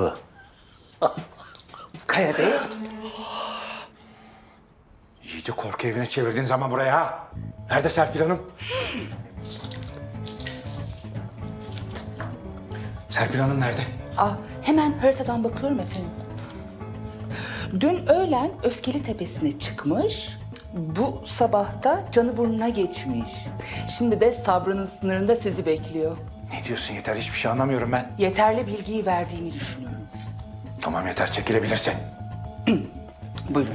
bu. Kaya Bey, İyice korku evine çevirdiğin zaman buraya ha. Nerede Serpil Hanım? Serpil Hanım nerede? ah, hemen haritadan bakıyorum efendim. Dün öğlen Öfkeli Tepesi'ne çıkmış, bu sabah da canı burnuna geçmiş. Şimdi de sabrının sınırında sizi bekliyor. Ne diyorsun yeter hiçbir şey anlamıyorum ben. Yeterli bilgiyi verdiğimi düşünüyorum. Tamam yeter çekilebilirsin. Buyurun.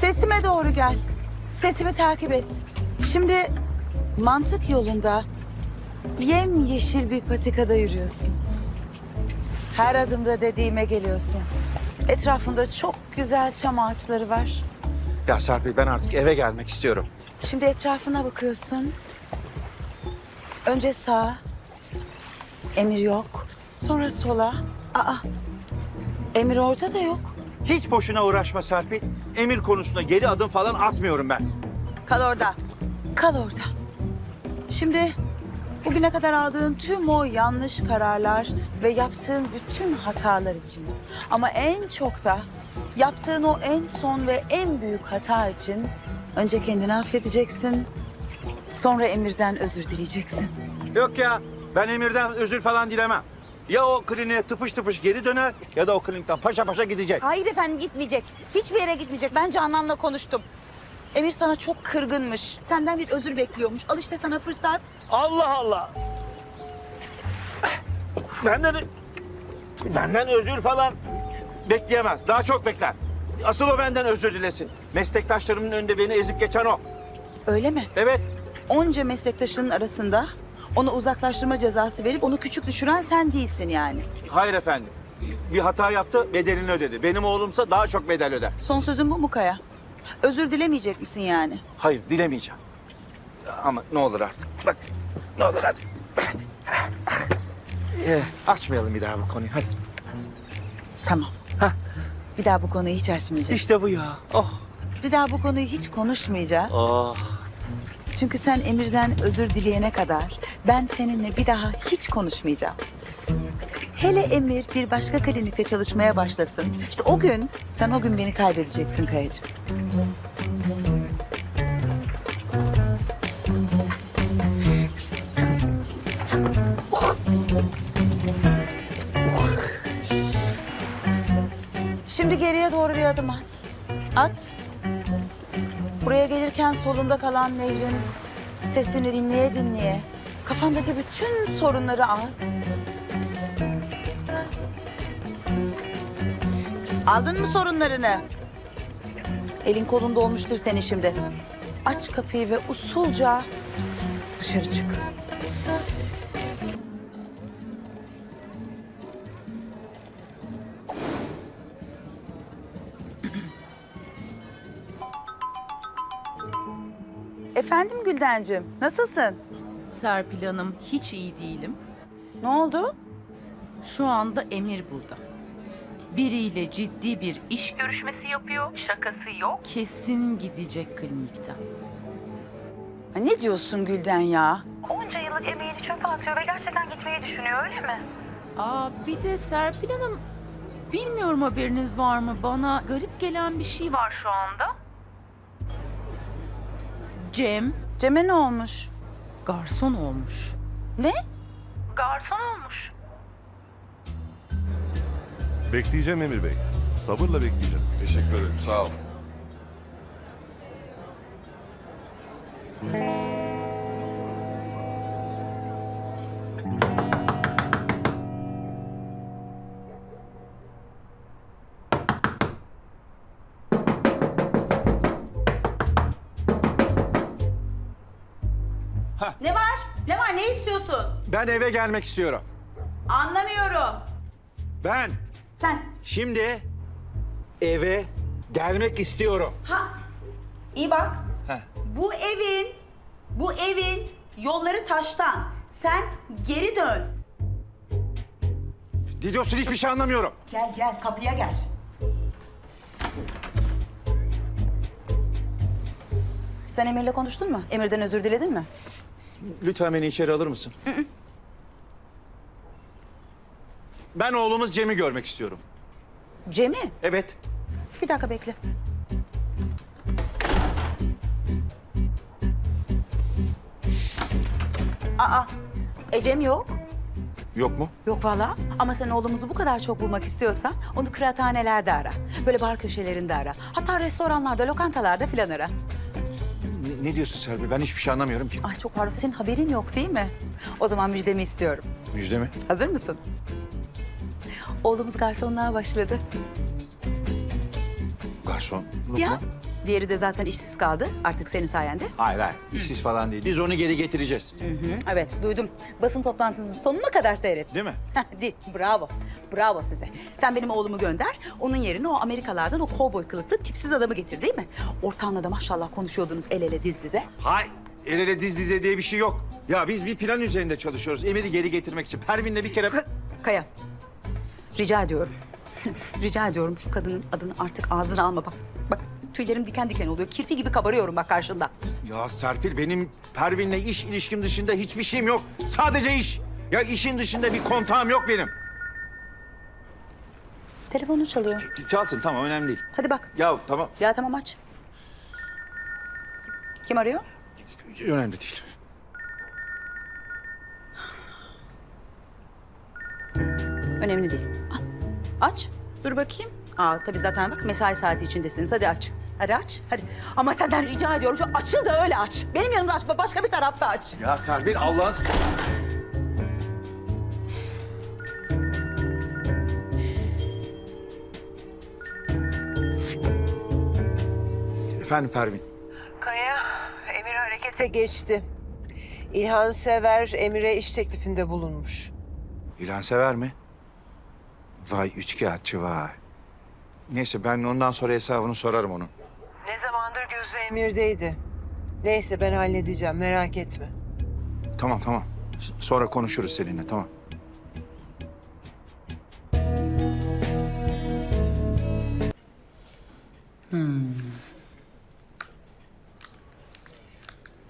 Sesime doğru gel. Sesimi takip et. Şimdi mantık yolunda yem yeşil bir patikada yürüyorsun. Her adımda dediğime geliyorsun. Etrafında çok güzel çam ağaçları var. Ya Serpil ben artık eve gelmek istiyorum. Şimdi etrafına bakıyorsun. Önce sağa. Emir yok. Sonra sola. Aa. Emir orada da yok. Hiç boşuna uğraşma Serpil. Emir konusunda geri adım falan atmıyorum ben. Kal orada. Kal orada. Şimdi bugüne kadar aldığın tüm o yanlış kararlar ve yaptığın bütün hatalar için ama en çok da yaptığın o en son ve en büyük hata için önce kendini affedeceksin. Sonra Emir'den özür dileyeceksin. Yok ya ben Emir'den özür falan dilemem. Ya o kliniğe tıpış tıpış geri döner ya da o klinikten paşa paşa gidecek. Hayır efendim gitmeyecek. Hiçbir yere gitmeyecek. Ben Canan'la konuştum. Emir sana çok kırgınmış. Senden bir özür bekliyormuş. Al işte sana fırsat. Allah Allah. Benden benden özür falan bekleyemez. Daha çok bekler. Asıl o benden özür dilesin. Meslektaşlarımın önünde beni ezip geçen o. Öyle mi? Evet. onca meslektaşının arasında onu uzaklaştırma cezası verip onu küçük düşüren sen değilsin yani. Hayır efendim. Bir hata yaptı, bedelini ödedi. Benim oğlumsa daha çok bedel öder. Son sözün bu mu Kaya? Özür dilemeyecek misin yani? Hayır, dilemeyeceğim. Ama ne olur artık. Bak, ne olur hadi. Ee, açmayalım bir daha bu konuyu, hadi. Tamam. Hah. Bir daha bu konuyu hiç açmayacağız. İşte bu ya. Oh. Bir daha bu konuyu hiç konuşmayacağız. Oh. Çünkü sen Emir'den özür dileyene kadar ben seninle bir daha hiç konuşmayacağım. Hele Emir bir başka klinikte çalışmaya başlasın. İşte o gün, sen o gün beni kaybedeceksin Kayacığım. Şimdi geriye doğru bir adım at. At. Buraya gelirken solunda kalan nehrin sesini dinleye dinleye kafandaki bütün sorunları al. Aldın mı sorunlarını? Elin kolunda olmuştur senin şimdi. Aç kapıyı ve usulca dışarı çık. Efendim Güldencim, nasılsın? Serpil Hanım hiç iyi değilim. Ne oldu? Şu anda Emir burada. Biriyle ciddi bir iş görüşmesi yapıyor. Şakası yok. Kesin gidecek klinikten. Ha, ne diyorsun Gülden ya? Onca yıllık emeğini çöpe atıyor ve gerçekten gitmeyi düşünüyor öyle mi? Aa bir de Serpil Hanım bilmiyorum haberiniz var mı? Bana garip gelen bir şey var şu anda. Cem Cem'e ne olmuş? garson olmuş. Ne? Garson olmuş. Bekleyeceğim Emir Bey. Sabırla bekleyeceğim. Teşekkür ederim. Sağ olun. Ne var? Ne var? Ne istiyorsun? Ben eve gelmek istiyorum. Anlamıyorum. Ben Sen şimdi eve gelmek istiyorum. ha iyi bak. Heh. Bu evin bu evin Yolları taştan. Sen geri dön. Ne diyorsun hiçbir şey anlamıyorum. Gel gel kapıya gel. Sen Emir'le konuştun mu? Emir'den özür diledin mi? Lütfen beni içeri alır mısın? Ben oğlumuz Cem'i görmek istiyorum. Cem'i? Evet. Bir dakika bekle. Aa, Ecem yok. Yok mu? Yok valla. Ama sen oğlumuzu bu kadar çok bulmak istiyorsan onu kıraathanelerde ara. Böyle bar köşelerinde ara. Hatta restoranlarda, lokantalarda filan ara. Ne, ne diyorsun Serpil? Ben hiçbir şey anlamıyorum ki. Ay çok pardon, senin haberin yok değil mi? O zaman müjdemi istiyorum. Müjde mi? Hazır mısın? Oğlumuz garsonluğa başladı. Garson. Ya. Diğeri de zaten işsiz kaldı. Artık senin sayende. Hayır hayır. İşsiz falan değil. Biz onu geri getireceğiz. Evet, duydum. Basın toplantınızın sonuna kadar seyret. Değil mi? Di, bravo. Bravo size. Sen benim oğlumu gönder. Onun yerine o Amerikalardan o kovboy kılıklı tipsiz adamı getir değil mi? Ortağınla da maşallah konuşuyordunuz el ele diz dize. Hay. El ele diz dize diye bir şey yok. Ya biz bir plan üzerinde çalışıyoruz. Emir'i geri getirmek için. Pervin'le bir kere... Kaya, rica ediyorum. rica ediyorum şu kadının adını artık ağzına alma bak. Bak tüylerim diken diken oluyor. Kirpi gibi kabarıyorum bak karşında. Ya Serpil benim Pervin'le iş ilişkim dışında hiçbir şeyim yok. Sadece iş. Ya işin dışında bir kontağım yok benim. Telefonu çalıyor. Çalsın tamam önemli değil. Hadi bak. Ya tamam Ya tamam aç. Kim arıyor? önemli değil. Aç. Dur bakayım. Aa tabii zaten bak mesai saati içindesiniz. Hadi aç. Hadi aç. Hadi. Ama senden rica ediyorum şu açıl da öyle aç. Benim yanımda açma. Başka bir tarafta aç. Ya Serpil Allah'ın... Efendim Pervin. Kaya, Emir harekete geçti. İlhan Sever Emir'e iş teklifinde bulunmuş. İlhan sever mi? Vay üçkağıtçı vay. Neyse ben ondan sonra hesabını sorarım onun. Ne zamandır gözü Emir'deydi. Neyse ben halledeceğim merak etme. Tamam tamam. S- Sonra konuşuruz seninle tamam.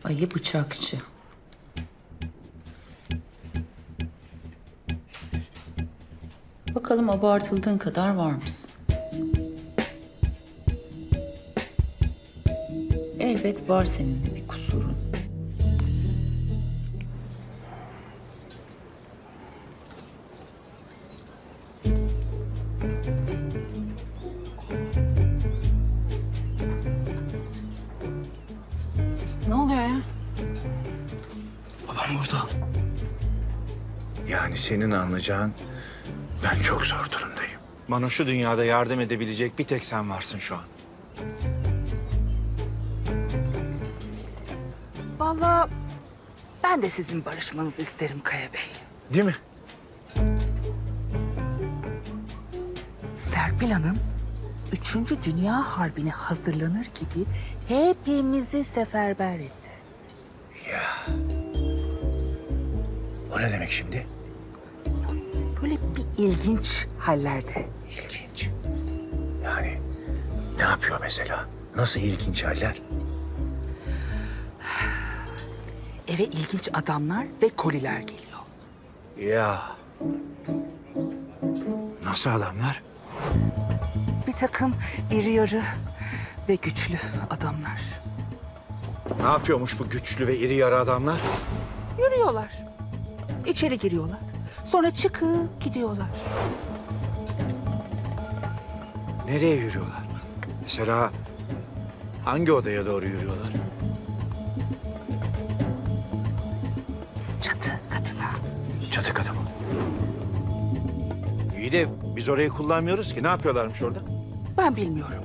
Ali bıçakçı. Bakalım abartıldığın kadar var mısın? Elbet var seninle bir kusurun. Ne oluyor ya? Babam burada. Yani senin anlayacağın ben çok zor durumdayım. Bana şu dünyada yardım edebilecek bir tek sen varsın şu an. Vallahi ben de sizin barışmanızı isterim Kaya Bey. Değil mi? Serpil Hanım, Üçüncü Dünya Harbi'ne hazırlanır gibi hepimizi seferber etti. O ne demek şimdi? Böyle bir ilginç hallerde. İlginç. Yani ne yapıyor mesela? Nasıl ilginç haller? Eve ilginç adamlar ve koliler geliyor. Ya Nasıl adamlar? Bir takım iri yarı ve güçlü adamlar. Ne yapıyormuş bu güçlü ve iri yarı adamlar? Yürüyorlar. İçeri giriyorlar. Sonra çıkıp gidiyorlar. Nereye yürüyorlar? Mesela hangi odaya doğru yürüyorlar? Çatı katına. Çatı katı mı? İyi de biz orayı kullanmıyoruz ki. Ne yapıyorlarmış orada? Ben bilmiyorum.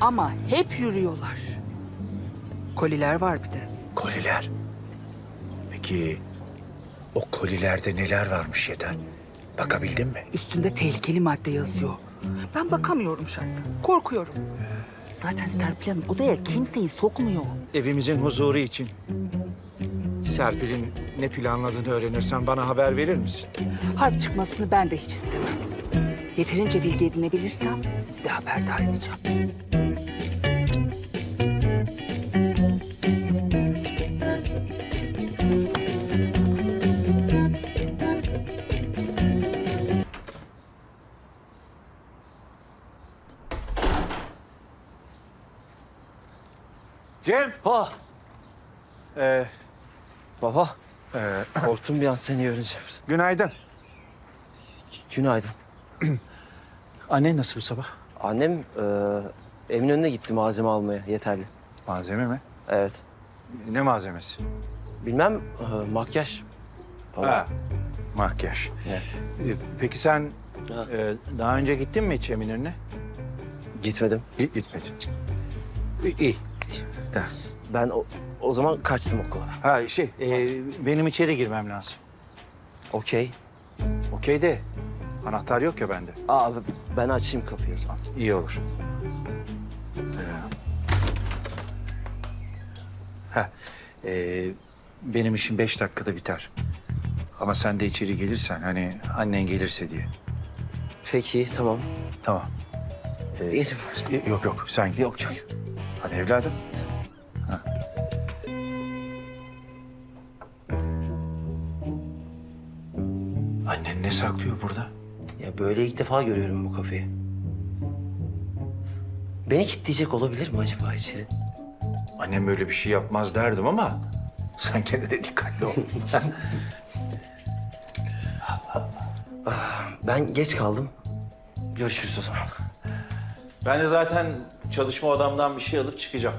Ama hep yürüyorlar. Koliler var bir de. koliler. Peki o kolilerde neler varmış yeter? Bakabildin mi? Üstünde tehlikeli madde yazıyor. Ben bakamıyorum şahsen. Korkuyorum. Zaten Serpil Hanım odaya kimseyi sokmuyor. Evimizin huzuru için Serpil'in ne planladığını öğrenirsen bana haber verir misin? Harp çıkmasını ben de hiç istemem. Yeterince bilgi edinebilirsem sizi de haberdar edeceğim. Cem! Ha Ee, baba e, korktum bir an seni görünce. günaydın. Günaydın. Annen nasıl bu sabah? Annem e, Eminönü'ne gitti malzeme almaya yeterli. Malzeme mi? Evet. Ne malzemesi? Bilmem e, makyaj falan. Ha, makyaj. Evet. Ee, Peki sen Ha. e, daha önce gittin mi hiç Eminönü'ne? Gitmedim. Hiç gitmedin. İyi. Da. Ben o, o zaman kaçtım okula. Ha şey, e, benim içeri girmem lazım. Okey. Okey de anahtar yok ya bende. Aa ben açayım kapıyı o zaman. İyi olur. Ha, e, benim işim beş dakikada biter. Ama sen de içeri gelirsen hani annen gelirse diye. Peki tamam. Tamam. Ee, e, yok yok sen git. Yok yok. Hadi evladım. Ha. Annen ne saklıyor burada? Ya böyle ilk defa görüyorum bu kapıyı. Beni kilitleyecek olabilir mi acaba içeri? Annem böyle bir şey yapmaz derdim ama sen gene de dikkatli ol. Ben geç kaldım. Görüşürüz o zaman. Ben de zaten çalışma odamdan bir şey alıp çıkacağım.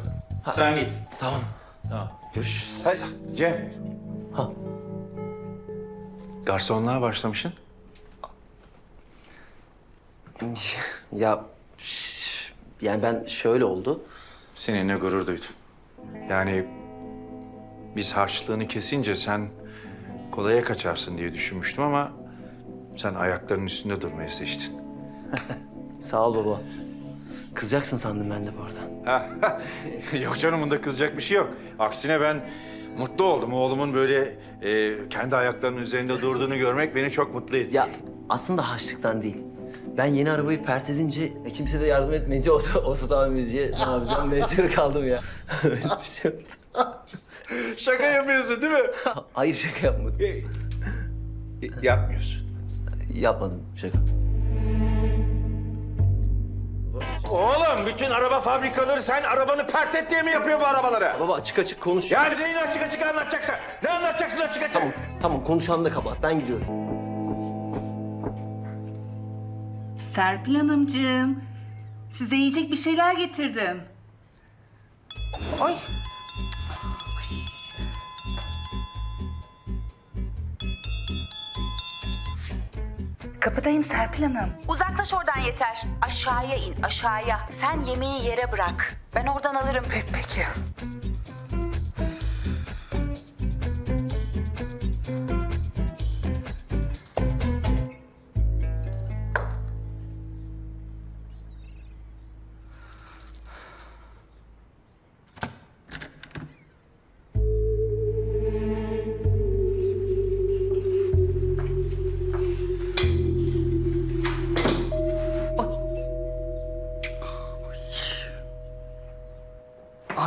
Sen git. Tamam. Tamam. Görüşürüz. Hadi Cem. Ha. Garsonluğa başlamışsın. Ya yani ben şöyle oldu. Seninle gurur duydum. Yani biz harçlığını kesince sen kolaya kaçarsın diye düşünmüştüm ama sen ayaklarının üstünde durmayı seçtin. Sağ ol baba. Kızacaksın sandım ben de bu arada. yok canım bunda kızacak bir şey yok. Aksine ben mutlu oldum. Oğlumun böyle e, kendi ayaklarının üzerinde durduğunu görmek beni çok mutlu etti. Ya aslında haçlıktan değil. Ben yeni arabayı pert edince e, kimse de yardım etmeyince oto, ototamirciye ne yapacağım mecbur kaldım ya. Öyle bir şey yoktu. Şaka yapıyorsun değil mi? Hayır şaka yapmadım. Yapmıyorsun. Yapmadım şaka. Oğlum bütün araba fabrikaları sen arabanı pert et diye mi yapıyor bu arabaları? Baba açık açık konuş. Yani neyini açık açık anlatacaksın? Ne anlatacaksın açık açık? Tamam, tamam konuşanı da kapat. Ben gidiyorum. Serpil Hanımcığım, size yiyecek bir şeyler getirdim. Ay. Kapıdayım Serpil Hanım. Uzaklaş oradan yeter. Aşağıya in aşağıya. Sen yemeği yere bırak. Ben oradan alırım. Pe- peki.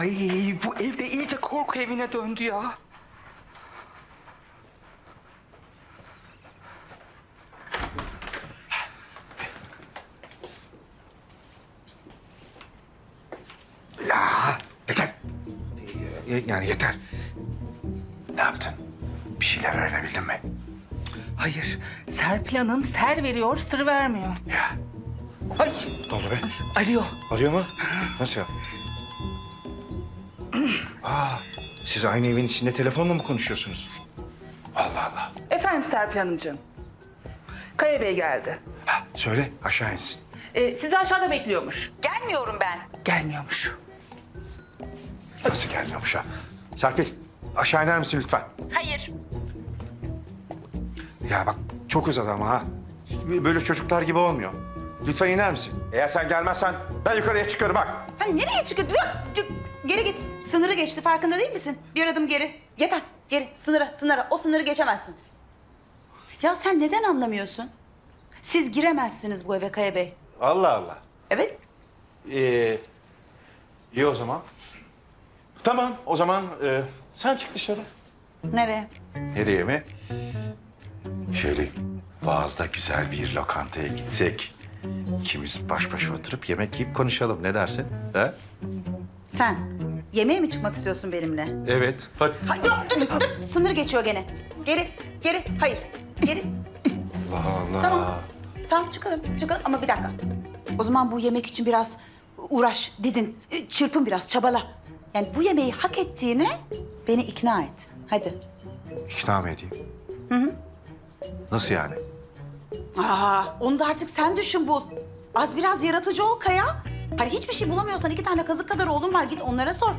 Ay bu evde iyice korku evine döndü ya. Yeter. Y- Yani yeter. Ne yaptın? Bir şeyler öğrenebildin mi? Hayır, Serpil Hanım ser veriyor, sır vermiyor. Ya. Ay. Ne oldu be? Arıyor. Arıyor mu? Nasıl ya? Aa, siz aynı evin içinde telefonla mı konuşuyorsunuz? Allah Allah. Efendim Serpil Hanımcığım. Kaya Bey geldi. Ha, söyle aşağı insin. Ee, sizi aşağıda bekliyormuş. Gelmiyorum ben. Gelmiyormuş. Nasıl gelmiyormuş ha? Serpil aşağı iner misin lütfen? Hayır. Ya bak çok uzadı ama ha. Böyle çocuklar gibi olmuyor. Lütfen iner misin? Eğer sen gelmezsen ben yukarıya çıkarım bak. Sen nereye çıkıyorsun? Dur, dur, Geri git. Sınırı geçti farkında değil misin? Bir adım geri. Yeter. Geri sınıra sınıra. O sınırı geçemezsin. Ya sen neden anlamıyorsun? Siz giremezsiniz bu eve Kaya Bey. Allah Allah. Evet. Ee, iyi o zaman. Tamam o zaman e, sen çık dışarı. Nereye? Nereye mi? Şöyle Boğaz'da güzel bir lokantaya gitsek. İkimiz baş başa oturup yemek yiyip konuşalım. Ne dersin? Ha? Sen. Yemeğe mi çıkmak istiyorsun benimle? Evet. Hadi. Ha, dur, dur, dur, dur. Sınır geçiyor gene. Geri, geri. Hayır. Geri. Allah Allah. Tamam. Tamam çıkalım, çıkalım ama bir dakika. O zaman bu yemek için biraz uğraş, didin, e, çırpın biraz, çabala. Yani bu yemeği hak ettiğine beni ikna et. Hadi. İkna mı edeyim? Hı hı. Nasıl yani? Aa, onu da artık sen düşün bul. Az biraz yaratıcı ol Kaya. Hani hiçbir şey bulamıyorsan iki tane kazık kadar oğlum var git onlara sor.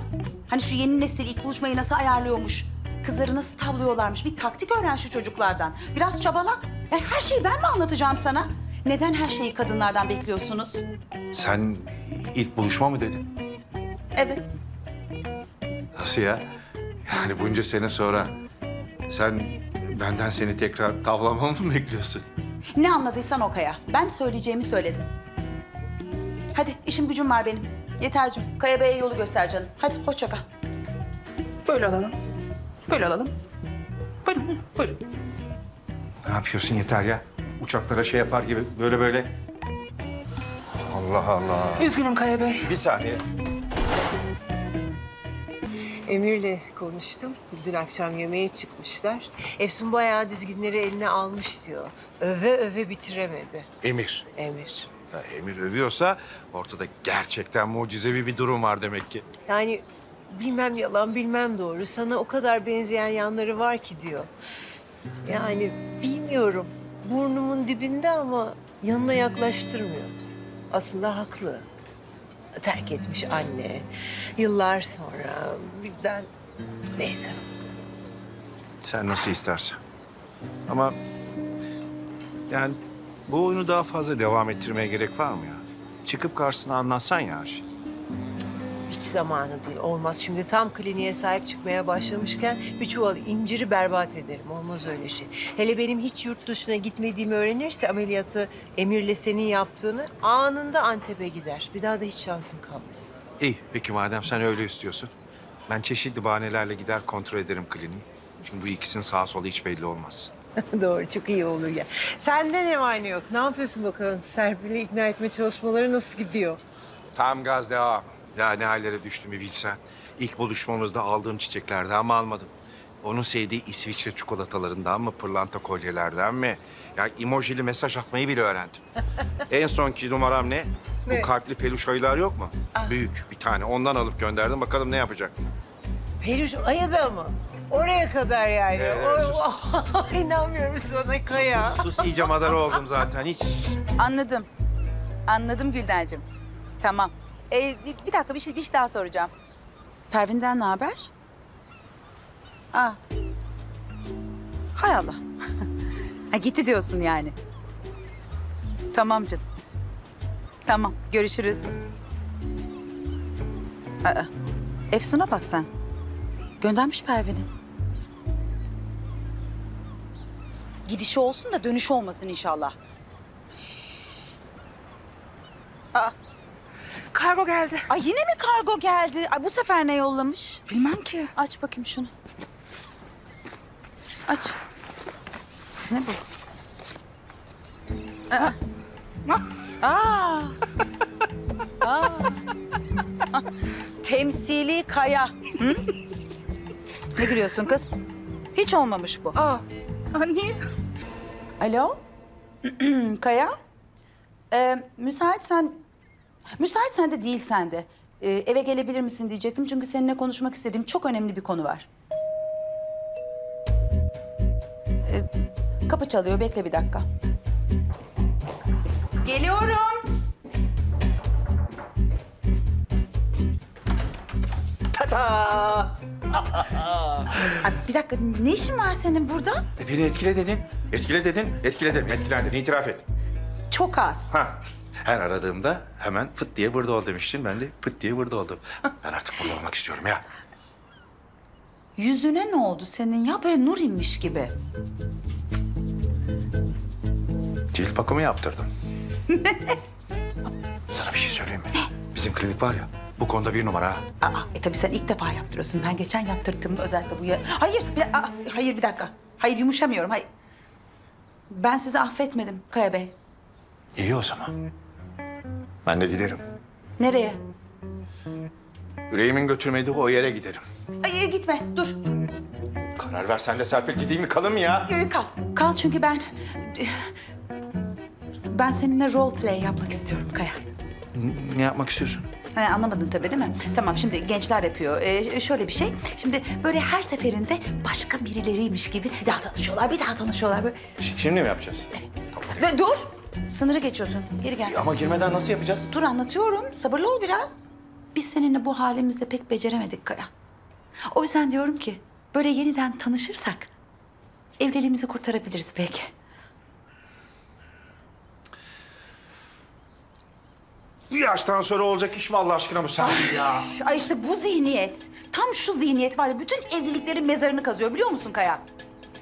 Hani şu yeni nesil ilk buluşmayı nasıl ayarlıyormuş? Kızları nasıl tavlıyorlarmış? Bir taktik öğren şu çocuklardan. Biraz çabala. Yani her şeyi ben mi anlatacağım sana? Neden her şeyi kadınlardan bekliyorsunuz? Sen ilk buluşma mı dedin? Evet. Nasıl ya? Yani bunca sene sonra sen benden seni tekrar tavlamamı mı bekliyorsun? Ne anladıysan o Kaya. Ben söyleyeceğimi söyledim. Hadi işim gücüm var benim. Yetercim. Kaya Bey'e yolu göster canım. Hadi hoşça kal. Böyle alalım. Böyle alalım. Buyurun, buyurun. Ne yapıyorsun yeter ya? Uçaklara şey yapar gibi böyle böyle. Allah Allah. Üzgünüm Kaya Bey. Bir saniye. Emir'le konuştum. Dün akşam yemeğe çıkmışlar. Efsun bayağı dizginleri eline almış diyor. Öve öve bitiremedi Emir. Emir. Ya Emir övüyorsa ortada gerçekten mucizevi bir durum var demek ki. Yani bilmem yalan bilmem doğru. Sana o kadar benzeyen yanları var ki diyor. Yani bilmiyorum. Burnumun dibinde ama yanına yaklaştırmıyor. Aslında haklı. Terk etmiş anne. Yıllar sonra birden... Neyse. Sen nasıl istersen. Ama yani bu oyunu daha fazla devam ettirmeye gerek var mı ya? Çıkıp karşısına anlatsan ya her şeyi. Hiç zamanı değil. Olmaz. Şimdi tam kliniğe sahip çıkmaya başlamışken bir çuval inciri berbat ederim. Olmaz öyle şey. Hele benim hiç yurt dışına gitmediğimi öğrenirse ameliyatı Emir'le senin yaptığını anında Antep'e gider. Bir daha da hiç şansım kalmaz. İyi peki madem sen öyle istiyorsun. Ben çeşitli bahanelerle gider kontrol ederim kliniği. Çünkü bu ikisinin sağa solu hiç belli olmaz. Doğru, çok iyi olur ya. Sende ne var ne yok? Ne yapıyorsun bakalım? Serpil'i ikna etme çalışmaları nasıl gidiyor? Tam gaz devam. Ya ne hallere düştüğümü bilsen. İlk buluşmamızda aldığım çiçeklerden mi almadım? Onun sevdiği İsviçre çikolatalarından mı, pırlanta kolyelerden mi? Ya emojili mesaj atmayı bile öğrendim. en sonki numaram ne? Ne? Bu kalpli peluş ayılar yok mu? Büyük bir tane. Ondan alıp gönderdim. Bakalım ne yapacak? Peluş ayada mı? Oraya kadar yani. Evet, O- İnanmıyorum sana Kaya. Sus iyice madara oldum zaten. Hiç Anladım. Anladım Güldencim. Tamam. Ee, bir dakika bir şey, bir şey daha soracağım. Pervin'den ne haber? Aa. Hay Allah. ha, gitti diyorsun yani. Tamam canım. Tamam görüşürüz. Aa, Efsun'a bak sen. Göndermiş Pervin'i. Gidişi olsun da dönüşü olmasın inşallah. Aa, Kargo geldi. Ay yine mi kargo geldi? Ay bu sefer ne yollamış? Bilmem ki. Aç bakayım şunu. Aç. Ne bu? Aa. Aa. Aa. Temsili kaya. Hı? Ne gülüyorsun kız? Hiç olmamış bu. Aa, anne. Alo? Kaya? Ee, müsaitsen... Müsaitsen de değilsen de ee, eve gelebilir misin diyecektim. Çünkü seninle konuşmak istediğim çok önemli bir konu var. Ee, kapı çalıyor. Bekle bir dakika. Geliyorum. Ay, bir dakika. Ne işin var senin burada? E, beni etkile dedin. Etkile dedin. Etkiledim. Etkilendin. İtiraf et. Çok az. Ha. Her aradığımda hemen pıt diye burada ol demiştin. Ben de pıt diye burada oldum. Ben artık burada olmak istiyorum ya. Yüzüne ne oldu senin ya? Böyle nur inmiş gibi. Cilt bakımı yaptırdım. Sana bir şey söyleyeyim mi? Bizim klinik var ya, bu konuda bir numara. ha. Aa, e tabii sen ilk defa yaptırıyorsun. Ben geçen yaptırdığımda özellikle bu ya... Hayır, bir, aa, hayır bir dakika. Hayır yumuşamıyorum. Hayır. Ben sizi affetmedim Kaya Bey. İyi o zaman. Ben de giderim. Nereye? Yüreğimin götürmediği o yere giderim. Ay, gitme, dur. Karar ver sen de Serpil. Gideyim mi kalım mı ya? Ee, kal. Kal çünkü ben... Ben seninle role play yapmak istiyorum Kaya. Ne yapmak istiyorsun? Ha, anlamadın tabii değil mi? Tamam şimdi gençler yapıyor. Ee, şöyle bir şey. Şimdi böyle her seferinde başka birileriymiş gibi bir daha tanışıyorlar, bir daha tanışıyorlar. Böyle. Ş- Şimdi mi yapacağız? De, dur. Sınırı geçiyorsun. Geri gel. Ama girmeden nasıl yapacağız? Dur anlatıyorum. Sabırlı ol biraz. Biz seninle bu halimizde pek beceremedik Kaya. O yüzden diyorum ki böyle yeniden tanışırsak evliliğimizi kurtarabiliriz belki. Bu yaştan sonra olacak iş mi Allah aşkına bu Serpil ya? Ay işte bu zihniyet. Tam şu zihniyet var ya bütün evliliklerin mezarını kazıyor biliyor musun Kaya?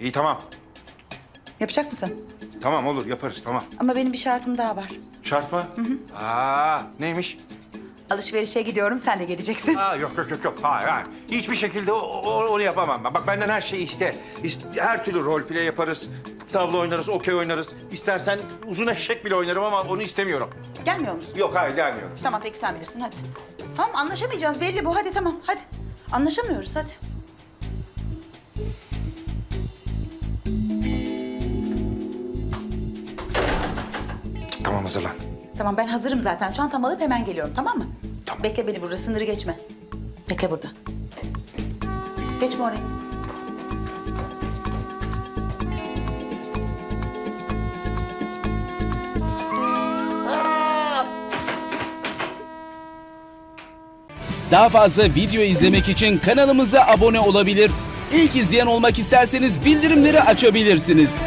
İyi tamam. Yapacak mısın? Tamam olur yaparız tamam. Ama benim bir şartım daha var. Şart mı? Aa neymiş? Alışverişe gidiyorum sen de geleceksin. Aa yok yok yok yok. Hayır hayır. Hiçbir şekilde o, o- onu yapamam ben. Bak benden her şeyi iste. İst- Her türlü rol play yaparız. Tavla oynarız, okey oynarız. İstersen uzun eşek bile oynarım ama onu istemiyorum. Gelmiyor musun? Yok hayır gelmiyorum. Tamam peki sen bilirsin hadi. Tamam anlaşamayacağız belli bu hadi tamam hadi. Anlaşamıyoruz hadi. Tamam hazırlan. Tamam ben hazırım zaten. Çantamı alıp hemen geliyorum tamam mı? Bekle beni burada sınırı geçme. Bekle burada. Geçme oraya. Daha fazla video izlemek için kanalımıza abone olabilir. İlk izleyen olmak isterseniz bildirimleri açabilirsiniz.